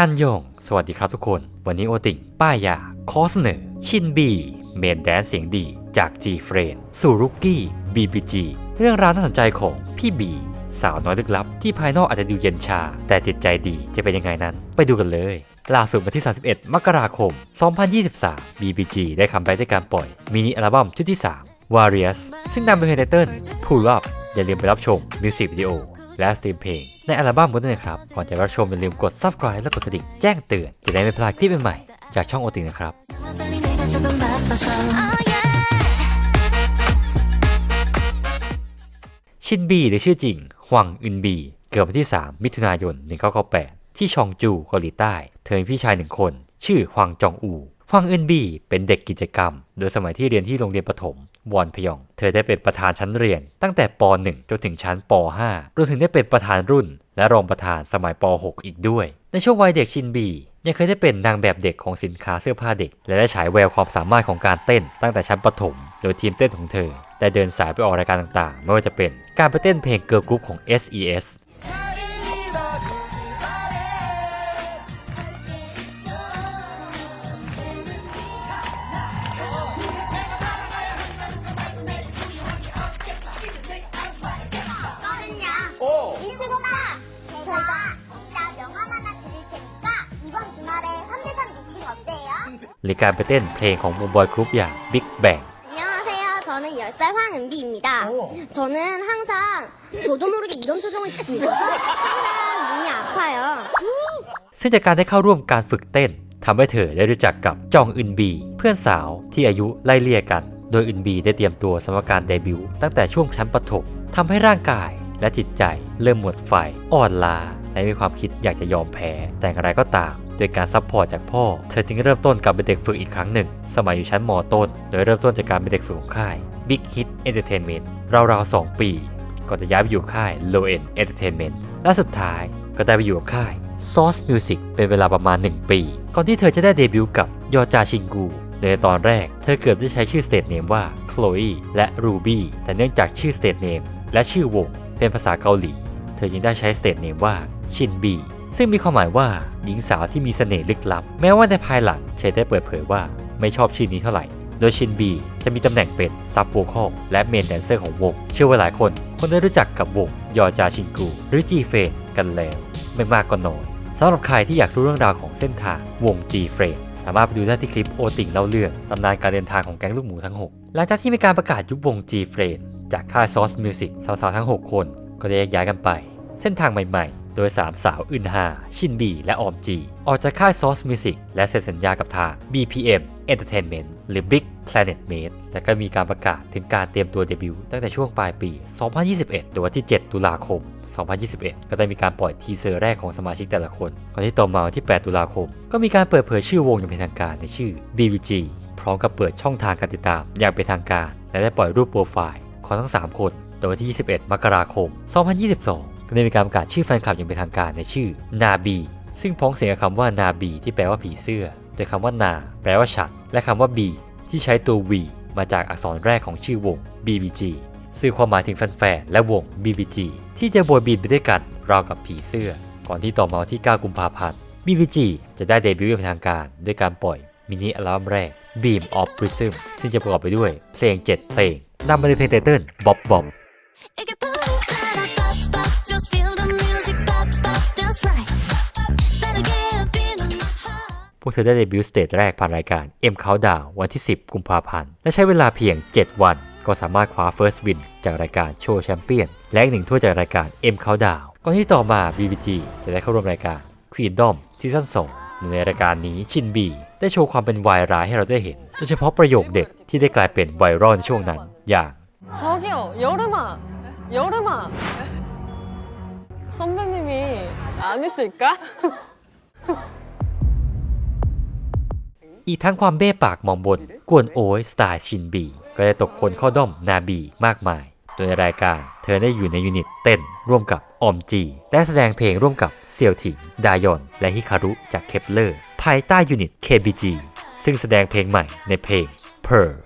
อันยองสวัสดีครับทุกคน วันนี้โอติง ป้ายาขอเสนอชินบี เมนแดนเสียงดี จาก G f r i e n d สู่รุกกี้ BBG เรื่องราวน่าสนใจของพี่บี สาวน้อยลึกลับ ที่ภายนอกอาจจะดูเย็นชา แต่จิตใจดีจะเป็นยังไงนั้น ไปดูกันเลยล่าสุดวันที่ 31 มกราคม 2023 BBG ได้คัมแบ็กด้วยการปล่อยมินิอัลบั้มชุดที่ 3 Warriors ซึ่งนำโดยไทเติ้ล Pull Up อย่าลืมไปรับชมมิวสิกวิดีโอ และสตรีมเพลงในอัลบั้มกันด้วยนะครับ ก่อนจะรับชมอย่าลืมกด subscribe และกดกระดิ่งแจ้งเตือนจะได้ไม่พลาดคลิปใหม่ๆจากช่องโอตินะครับ ชินบีหรือชื่อจริงหวังอึนบี เกิดวันที่ 3 มิถุนายน 1998 ที่ชองจูเกาหลีใต้ เธอมีพี่ชายหนึ่งคน ชื่อหวังจองอูฮวังอึนบีเป็นเด็กกิจกรรม โดยสมัยที่เรียนที่โรงเรียนประถม วอนพยอง เธอได้เป็นประธานชั้นเรียน ตั้งแต่ป .1 จนถึงชั้นป .5 รวมถึงได้เป็นประธานรุ่น และรองประธานสมัยป .6 อีกด้วย ในช่วงวัยเด็กชินบียังเคยได้เป็นนางแบบเด็กของสินค้าเสื้อผ้าเด็ก และได้ฉายแววความสามารถของการเต้นตั้งแต่ชั้นประถม โดยทีมเต้นของเธอได้เดินสายไปออกรายการต่างๆ ไม่ว่าจะเป็นการไปเต้นเพลงเกิร์ลกรุ๊ปของ SES หรือการไปเต้นเพลงของวงบอยกรุ๊ปอย่าง Big Bang 안녕하세요. 저는 10살 황은비입니다. 저는 항상 저도 모르게 이런 표정을 짓고 있어서 항상 눈이 아파요. ซึ่งจากการได้เข้าร่วมการฝึกเต้นทำให้เธอได้รู้จักกับจองอึนบี เพื่อนสาวที่อายุไล่เลี่ยกัน โดยอึนบีได้เตรียมตัวสำหรับการเดบิวต์ตั้งแต่ช่วงชั้นประถมทำให้ร่างกายและจิตใจเริ่มหมดไฟ อ่อนล้าและมีความคิดอยากจะยอมแพ้ แต่อย่างไรก็ตาม โดยการซัพพอร์ตจากพ่อ เธอจึงเริ่มต้นการเป็นเด็กฝึกอีกครั้งหนึ่ง สมัยอยู่ชั้นมต้น โดยเริ่มต้นจากการเป็นเด็กฝึกของค่าย Big Hit Entertainment ราวๆ 2 ปี ก่อนจะย้ายไปอยู่ค่าย Low End Entertainment และสุดท้ายก็ได้ไปอยู่กับค่าย Source Music เป็นเวลาประมาณ 1 ปี ก่อนที่เธอจะได้เดบิวต์กับยอจาชิงกูโดยในตอนแรกเธอเกือบได้ใช้ชื่อสเตทเนมว่า Chloe และ Ruby แต่เนื่องจากชื่อสเตทเนมและชื่อวงเป็นภาษาเกาหลี เธอยังได้ใช้สเตทเนมว่าชินบี ซึ่งมีความหมายว่าหญิงสาวที่มีเสน่ห์ลึกลับ แม้ว่าในภายหลังเธอได้เปิดเผยว่าไม่ชอบชื่อนี้เท่าไหร่ โดยชินบีจะมีตำแหน่งเป็นซับโวคอลและเมนแดนเซอร์ของวง เชื่อว่าหลายคนคงได้รู้จักกับวงยอจาชินกู หรือจีเฟนกันแล้ว ไม่มากก็น้อยสำหรับใครที่อยากรู้เรื่องราวของเส้นทางวง G f r a m e สามารถไปดูได้ที่คลิปโอติงเล่าเรื่องตำนานการเดินทางของแก๊งลูกหมูทั้ง 6 หลังจากที่มีการประกาศยุบวง G f r a m e จากค่าย Source Music สาวๆทั้ง 6 คนก็ได้แยกย้ายกันไป เส้นทางใหม่ๆ โดย 3 สาวอึนฮาชินบี และออมจี ออกจากค่าย Source Music และเซ็นสัญญากับทาง BPM Entertainment หรือ Big Planet Made แต่ก็มีการประกาศถึงการเตรียมตัวเดบิวต์ตั้งแต่ช่วงปลายปี 2021โดยวันที่ 7 ตุลาคม 2021 ก็ได้มีการปล่อยทีเซอร์แรกของสมาชิกแต่ละคนก่อนที่ต่อมาวันที่ 8 ตุลาคม ก็มีการเปิดเผยชื่อวงอย่างเป็นทางการในชื่อ BBG พร้อมกับเปิดช่องทางการติดตามอย่างเป็นทางการ และได้ปล่อยรูปโปรไฟล์ของทั้ง 3 คนโดยวันที่ 21 มกราคม 2022 ก็ได้มีการประกาศชื่อแฟนคลับอย่างเป็นทางการในชื่อนาบี ซึ่งพ้องเสียงกับคำว่านาบี ที่แปลว่าผีเสื้อโดยคำว่านา แปลว่าฉันและคำว่าบีที่ใช้ตัววีมาจากอักษรแรกของชื่อวง BBG สื่อความหมายถึงแฟนๆและวง BBG ที่จะบวชบินไปด้วยกันราวกับผีเสื้อ ก่อนที่ต่อมาที่ 9 กุมภาพันธ์ BBG จะได้เดบิวต์เป็นทางการด้วยการปล่อยมินิอัลบั้มแรก Beam of Prism ซึ่งจะประกอบไปด้วยเพลง 7 เพลงนำมาโดยเพลงไตเติ้ลบ๊อบบ๊อบ วกเธอได้เดบิวต์สเตจแรกผ่านรายการ M Countdown วันที่ 10 กุมภาพันธ์ และใช้เวลาเพียง 7 วัน ก็สามารถคว้า First Win จากรายการโชว์แชมเปี้ยน และอีกหนึ่งถ้วยจากรายการ M Countdown ก่อนที่ต่อมา BBG จะได้เข้าร่วมรายการ Queendom ซีซั่น2ในรายการนี้ชินบีได้โชว์ความเป็นวายร้ายให้เราได้เห็น โดยเฉพาะประโยคเด็ดที่ได้กลายเป็นไวรัลในช่วงนั้น อย่าง 저기요 여름아 여름아 선배님이 안 있을까? อีกทั้งความเบ้ปากมองบน กวนโอยสไตล์ชินบี ก็ได้ตกคนข้าด้อมนาบีมากมาย โดยในรายการเธอได้อยู่ในยูนิตเต้นร่วมกับออมจีและแสดงเพลงร่วมกับเซียวถิง ดายอน และฮิคารุจากเคปเลอร์ ภายใต้ยูนิต KBG ซึ่งแสดงเพลงใหม่ในเพลง Pearl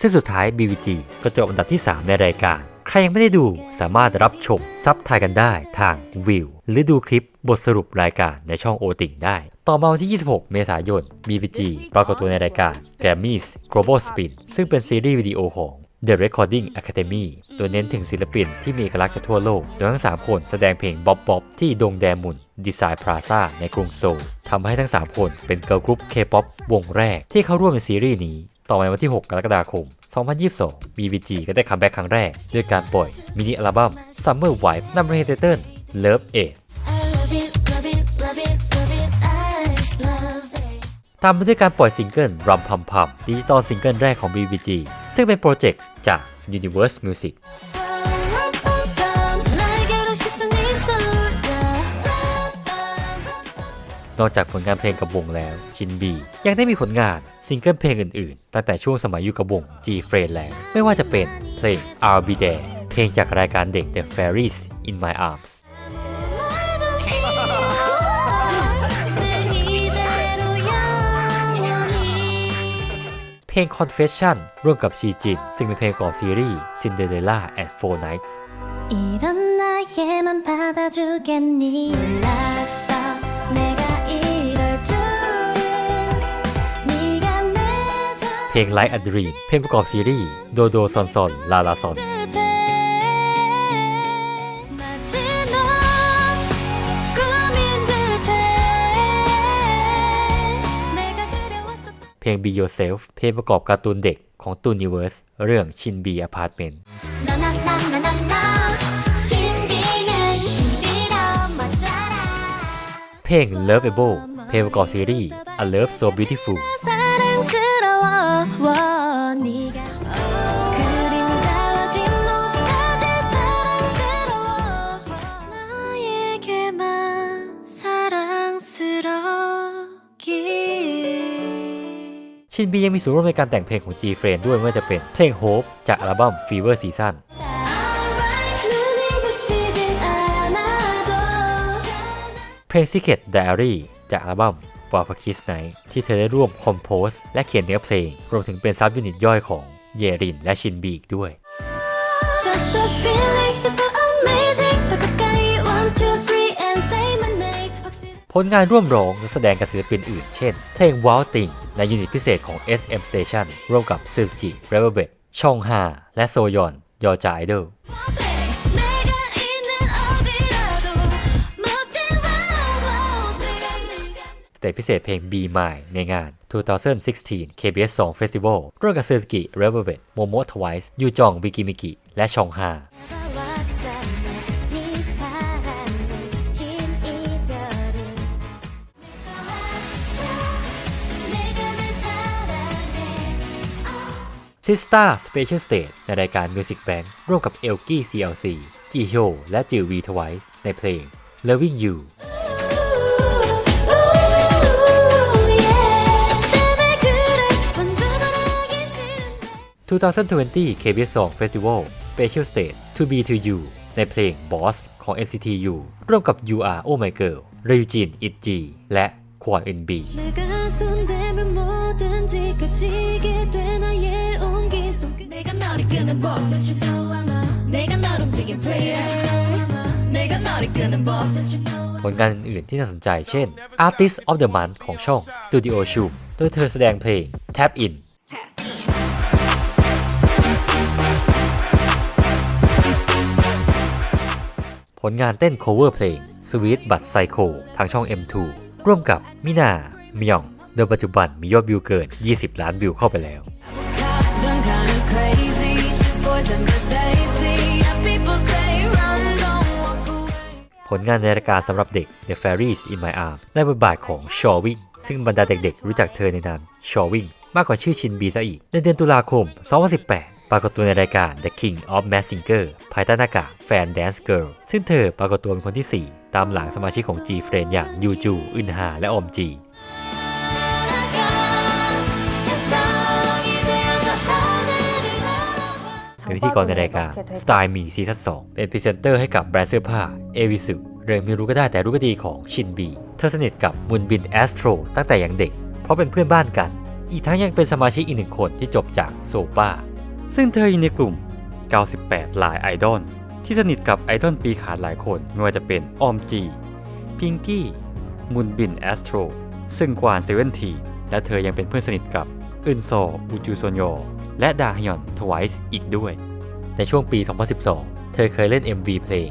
ซึ่งสุดท้าย BVG ก็จบอันดับที่ 3 ในรายการ รรยังไม่ได้ดูสามารถรับชมซับไทยกันได้ทางวิวหรือดูคลิปบทสรุปรายการในช่องโอติงได้ ต่อมาวันที่ 26 เมษายน BBG ปรากฏตัวในรายการ Grammys Global Spin ซึ่งเป็นซีรีส์วิดีโอของ The Recording Academy โดยเน้นถึงศิลปินที่มีเอกลักษณ์จากทั่วโลก โดยทั้ง 3 คนแสดงเพลงบ๊อบบ๊อบที่ดงแดมุนดีไซน์พลาซาในกรุงโซลทำให้ทั้ง 3 คนเป็นเกิร์ลกรุ๊ปเคป๊อปวงแรกที่เข้าร่วมในซีรีส์นี้ ต่อมาในวันที่ 6 กรกฎาคม 2022 BBG ก็ได้คัมแบ็กครั้งแรก ด้วยการปล่อยมินิอัลบั้ม Summer Vibe นำเรเทเติล Love It I love it, love it, love it, ตามมาด้วยการปล่อยซิงเกิลรัมพัมพัมดิจิตอลซิงเกิลแรกของ BBG ซึ่งเป็นโปรเจกต์จาก Universe Music นอกจากผลงานเพลงกับวงแล้ว ชินบียังได้มีผลงานซิงเกิลเพลงอื่นๆ ตั้งแต่ช่วงสมัยอยู่กับวง G f r i e n d แล้ว ไม่ว่าจะเป็นเพลง I'll Be There เพลงจากรายการเด็ก The Fairies in My Arms 늘 이대로 영원히 เพลง Confession ร่วมกับชีจิน ซึ่งเป็นเพลงก่อซีรีส์ Cinderella and Four Nights 이런 나에만 받아주겠니 몰랐어 내가 พลง Like a Dream เพลงประกอบซีรีส์โดโดซอนซอนลาลาซอนเพลง Be Yourself เพลงประกอบการ์ตูนเด็กของตูนิเวิร์สเรื่องชินบีอพาร์ตเมนต์เพลง Love Able เพลงประกอบซีรีส์ A Love So Beautiful ชินบียังมีส่วนร่วมในการแต่งเพลงของ G-Frame ด้วยเมื่อจะเป็นเพลง Hope จากอัลบั้ม Fever Season เพลง Secret Diary จากอัลบั้ม For p a k i s n i g h t ที่เธอได้ร่วมคอมโพสและเขียนเนื้อเพลง รวมถึงเป็นซับยูนิตย่อยของเยรินและชินบีอีกด้วย Just a ผลงานร่วมร้องและแสดงกับศิลปินอื่น เช่น เพลงว้าวติงในยูนิตพิเศษของ SM Station ร่วมกับซูซูกิเรเบเบตชองฮาและโซยอน ยอจาไอดอลสเตจพิเศษเพลง Be Mine ในงาน 2016 KBS 2 Festival ร่วมกับซูซูกิเรเบเบตโมโมะทวายส์ยูจองบิกิมิกิและชองฮา Sister Special Stage ในรายการ Music Bank ร่วมกับ e l k i CLC จีโฮและจิววีทวายในเพลง Loving You 2020 KBS Song Festival Special Stage To Be To You ในเพลง Boss ของ NCTU ร่วมกับ You Are Oh My Girl ร y u j i n Itji และ Kwon NB 끄는 boss Don't you know I'm a 내가 널 움직인 player 내가 너를 끄는 boss Don't you know ผลงานอื่นๆที่น่าสนใจเช่น Artist of the Month ของช่อง Studio s h o o โดยเธอแสดงเพลง Tap In ผลงานเต้น cover เพลง Sweet But Psycho ทางช่อง M2 ร่วมกับมินามิยอง โดยปัจจุบันมียอดวิวเกิน 20 ล้านวิวเข้าไปแล้ว ผลงานในรายการสำหรับเด็ก The Fairies in My Arm ได้บทบาทของชอวิงซึ่งบรรดาเด็กๆ รู้จักเธอในนามชอวิงมากกว่าชื่อชินบีซะอีก ในเดือนตุลาคม 2018 ปรากฏตัวในรายการ The King of Mask Singer ภายใต้หน้ากากแฟน Dance Girl ซึ่งเธอปรากฏตัวเป็นคนที่ 4 ตามหลังสมาชิกของ G f r i e n d อย่างยูจูอึนฮาและออมจี เป็นพิธีกรในรายการ Style Me ซีซั่น2เป็นพรีเซนเตอร์ให้กับแบรนด์เสื้อผ้าเอวิสุเรื่องไม่รู้ก็ได้แต่รู้ก็ดีของชินบี เธอสนิทกับมุนบินแอสโตรตั้งแต่ยังเด็ก เพราะเป็นเพื่อนบ้านกัน อีกทั้งยังเป็นสมาชิกอีกหนึ่งคนที่จบจากโซปาซึ่งเธออยู่ในกลุ่ม 98 หลายไอดอลที่สนิทกับไอดอลปีขาดหลายคนไม่ว่าจะเป็นออมจีพิงกี้มุนบินแอสโตรซึ่งกวานเซเว่นทีและเธอยังเป็นเพื่อนสนิทกับอึนซออูจูซอนโย และดาฮยอนทวายส์อีกด้วย ในช่วงปี 2012 เธอเคยเล่น MV เพลง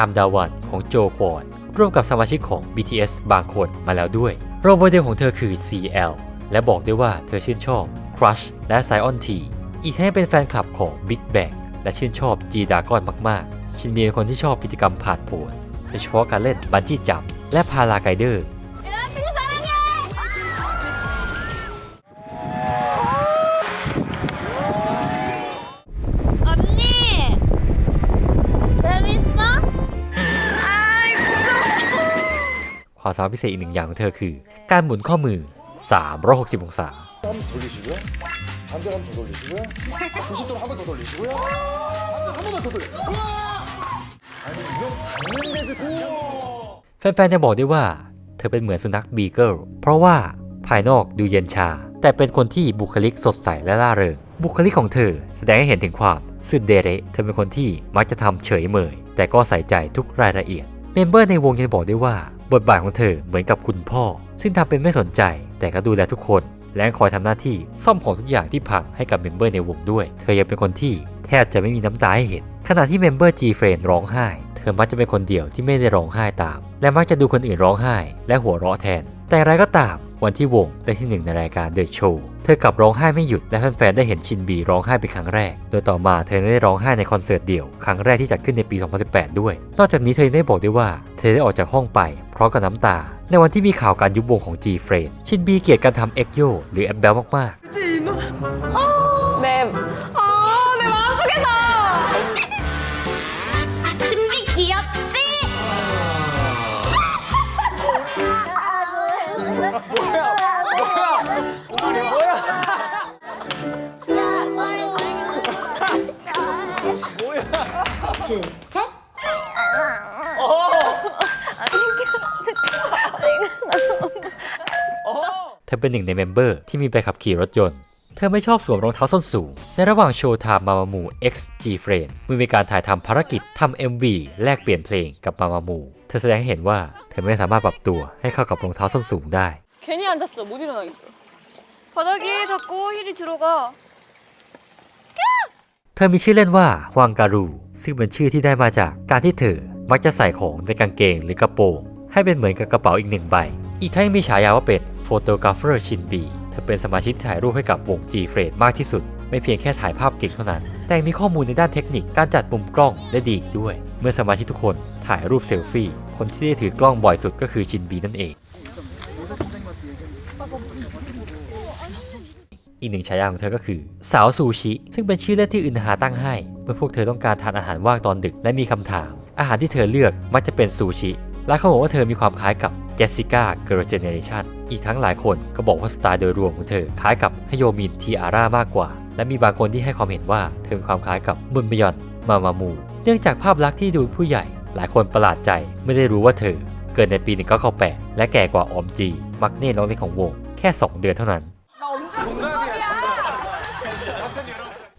Arm d a w a n ของโจควอนร่วมกับสมาชิกของ BTS บางคนมาแล้วด้วยโรโมเดลของเธอคือ CL และบอกด้วยว่าเธอชื่นชอบ Crush และ Zion T อีกทั้งเป็นแฟนคลับของ Big Bang และชื่นชอบ G Dragon มาก ๆ ชินมีเป็นคนที่ชอบกิจกรรมผ่านผลโดยเฉพาะการเล่นบันจี้จัมและพาราไกเดอร์ ความสามารถพิเศษอีกหนึ่งอย่างของเธอคือ การหมุนข้อมือ 360 องศา แฟนๆจะบอกได้ว่า เธอเป็นเหมือนสุนัขบีเกิลเพราะว่าภายนอกดูเย็นชา แต่เป็นคนที่บุคลิกสดใสและล่าเริง บุคลิกของเธอแสดงให้เห็นถึงความซึเดเรเธอเป็นคนที่มักจะทำเฉยเมย แต่ก็ใส่ใจทุกรายละเอียด เมมเบอร์ในวงยังบอกได้ว่า บทบาทของเธอเหมือนกับคุณพ่อ ซึ่งทำเป็นไม่สนใจ แต่ก็ดูแลทุกคน และคอยทำหน้าที่ซ่อมของทุกอย่างที่พังให้กับเมมเบอร์ในวงด้วย เธอยังเป็นคนที่แทบจะไม่มีน้ำตาให้เห็น ขณะที่เมมเบอร์ G f r i e n d ร้องไห้ เธอมักจะเป็นคนเดียวที่ไม่ได้ร้องไห้ตาม และมักจะดูคนอื่นร้องไห้ และหัวเราะแทน แต่อย่างไรก็ตาม วันที่วงได้ที่หนึ่งในรายการ The Show เธอกลับร้องไห้ไม่หยุดและแฟนๆได้เห็นชินบีร้องไห้เป็นครั้งแรก โดยต่อมาเธอได้ร้องไห้ในคอนเสิร์ตเดี่ยวครั้งแรกที่จัดขึ้นในปี 2018 ด้วย นอกจากนี้เธอยังได้บอกด้วยว่า เธอได้ออกจากห้องไปพร้อมกับน้ำตา ในวันที่มีข่าวการยุบวงของ G f r i e n d ชินบีเกลียดการทำเอ็กโยหรือแอปเบลมากๆ เธอเป็นหนึ่งในเมมเบอร์ที่มีใบขับขี่รถยนต์ เธอไม่ชอบสวมรองเท้าส้นสูง ในระหว่างโชว์ไทม์มามามู X G f r i e n d เมื่อมีการถ่ายทำภารกิจทำ MV แลกเปลี่ยนเพลงกับมามามู เธอแสดงให้เห็นว่าเธอไม่สามารถปรับตัวให้เข้ากับรองเท้าส้นสูงได้ 괜히 앉았어. 못 일어나겠어. 바닥에 자꾸 힐이 들어가. เธอมีชื่อเล่นว่าฮวางการู ซึ่งเป็นชื่อที่ได้มาจากการที่เธอมักจะใส่ของในกางเกงหรือกระโปรง ให้เป็นเหมือนกับกระเป๋าอีกหนึ่งใบ อีกทั้งยังมีฉายาว่าเป็นโฟโตกราฟเฟอร์ชินบีเธอเป็นสมาชิกที่ถ่ายรูปให้กับวง G f r e d มากที่สุด ไม่เพียงแค่ถ่ายภาพเก่งเท่านั้น แต่ยังมีข้อมูลในด้านเทคนิคการจัดมุมกล้องได้ดีอีกด้วย เมื่อสมาชิกทุกคนถ่ายรูปเซลฟี่ คนที่ได้ถือกล้องบ่อยสุดก็คือชินบีนั่นเอง อีกหนึ่งฉายาของเธอก็คือ สาวซูชิ ซึ่งเป็นชื่อเล่นที่อึนฮาตั้งให้ เมื่อพวกเธอต้องการทานอาหารว่างตอนดึกและมีคำถาม อาหารที่เธอเลือกมักจะเป็นซูชิ และเขาบอกว่าเธอมีความคล้ายกับเจสสิก้าเกิร์ลเจเนเรชันอีกทั้งหลายคนก็บอกว่าสไตล์โดยรวมของเธอคล้ายกับฮโยมินทีอาร่ามากกว่า และมีบางคนที่ให้ความเห็นว่าเธอมีความคล้ายกับมุนบยอนมามามู เนื่องจากภาพลักษณ์ที่ดูผู้ใหญ่ หลายคนประหลาดใจไม่ได้รู้ว่าเธอ เกิดในปี 1998 และแก่กว่าออมจี มักเน่น้องเล็กของวง แค่ 2 เดือนเท่านั้น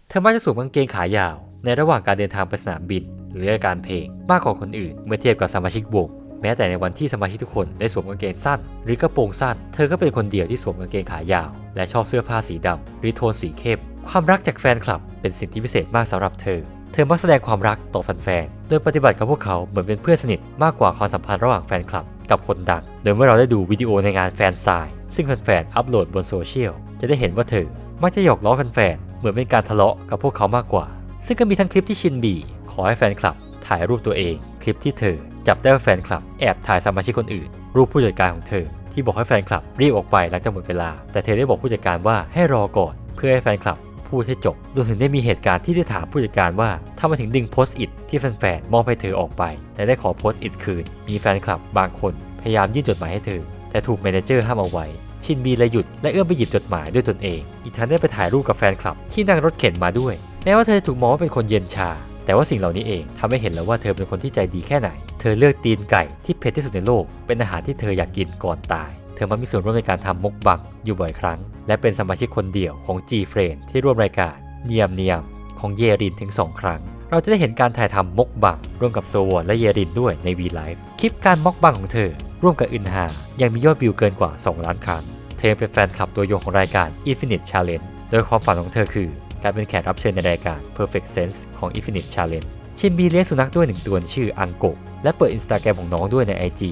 เธอมักจะสวมกางเกงขายาว ในระหว่างการเดินทางไปสนามบิน หรือรายการเพลงมากกว่าคนอื่น เมื่อเทียบกับสมาชิกวง แม้แต่ในวันที่สมาชิกทุกคนได้สวมกางเกงสั้น หรือกระโปรงสั้น เธอก็เป็นคนเดียวที่สวมกางเกงขายาว และชอบเสื้อผ้าสีดำหรือโทนสีเข้ม ความรักจากแฟนคลับ เป็นสิ่งที่พิเศษมากสำหรับเธอ เธอมักแสดงความรักต่อแฟนๆ โดยปฏิบัติกับพวกเขาเหมือนเป็นเพื่อนสนิทมากกว่าความสัมพันธ์ระหว่างแฟนคลับกับคนดัง โดยเมื่อเราได้ดูวิดีโอในงานแฟนไซน์ซึ่งแฟนๆ อัปโหลดบนโซเชียล จะได้เห็นว่าเธอ มักจะหยอกล้อแฟนๆ เหมือนเป็นการทะเลาะกับพวกเขามากกว่า ซึ่งก็มีทั้งคลิปที่ชินบี ขอให้แฟนคลับ ถ่ายรูปตัวเอง คลิปที่เธอ จับได้ว่าแฟนคลับแอบถ่ายสมาชิกคนอื่น รูปผู้จัดการของเธอ ที่บอกให้แฟนคลับรีบออกไปหลังจากหมดเวลา แต่เธอได้บอกผู้จัดการว่าให้รอก่อนเพื่อให้แฟนคลับพูดให้จบรวมถึงได้มีเหตุการณ์ที่ได้ถามผู้จัดการว่าทำไมถึงดึงโพสต์อิทที่แฟนๆมอบให้เธอออกไป แต่ได้ขอโพสต์อิทคืน มีแฟนคลับบางคนพยายามยื่นจดหมายให้เธอ แต่ถูกแมเนเจอร์ห้ามเอาไว้ ชินบีเลยหยุดและเอื้อมไปหยิบจดหมายด้วยตนเอง อีกทั้งได้ไปถ่ายรูปกับแฟนคลับที่นั่งรถเข็นมาด้วย แม้ว่าเธอถูกมองว่าเป็นคนเย็นชา แต่ว่าสิ่งเหล่านี้เองทำให้เห็นแล้วว่าเธอเป็นคนที่ใจดีแค่ไหน เธอเลือกตีนไก่ที่เผ็ดที่สุดในโลก เป็นอาหารที่เธออยากกินก่อนตาย เธอมักมีส่วนร่วมในการทำมกบังอยู่บ่อยครั้ง และเป็นสมาชิกคนเดียวของ G f r i e n d ที่ร่วมรายการเนียมเนียมของเยรินถึง 2 ครั้ง เราจะได้เห็นการถ่ายทำมกบังร่วมกับโซวอนและเยรินด้วยใน V Live คลิปการมกบังของเธอ ร่วมกับอึนฮายังมียอดวิวเกินกว่า 2 ล้านครั้ง เธอเป็นแฟนคลับตัวยงของรายการ Infinite Challenge โดยความฝันของเธอคือ การเป็นแขกรับเชิญในรายการ Perfect Sense ของ Infinite Challenge ชินบีเลี้ยงสุนัขด้วยหนึ่งตัวชื่ออังโกและเปิดอินสตาแกรมของน้องด้วยใน IG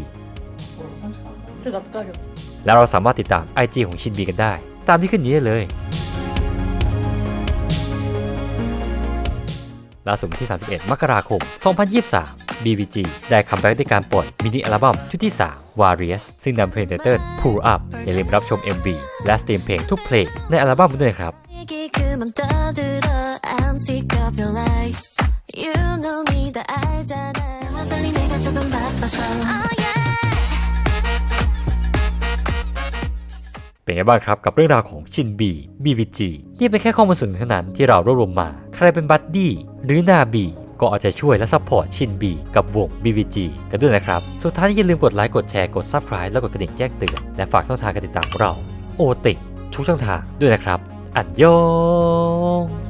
แล้วเราสามารถติดตาม IG ของชินบีกันได้ ตามที่ขึ้นนี้ได้เลยล่าสุดที่ 31 มกราคม 2023 BBG ได้คัมแบ็กด้วยการปล่อยมินิอัลบั้มชุดที่ 3 Warriors ซึ่งนำเพลงไตเติ้ล Pull Up อย่าลืมรับชม MV และสตรีมเพลงทุกเพลงในอัลบั้มด้วยครับ เป็นไงบ้างครับกับเรื่องราวของชินบีบีวีจีนี่เป็นแค่ข้อมูลส่วนหนเท่านั้นที่เรารวบรวมมา ใครเป็นบัดดี้หรือนาบีก็อาจจะช่วยและซัพพอร์ตชินบีกับวง BBG กันด้วยนะครับ สุดท้ายอย่าลืมกดไลค์ กดแชร์ กดซับสไคร b e แล้วกดกระดิ่งแจ้งเตือน และฝากช่องทางการติดตามของเรา โอติทุกช่องทางด้วยนะครับ 안녕.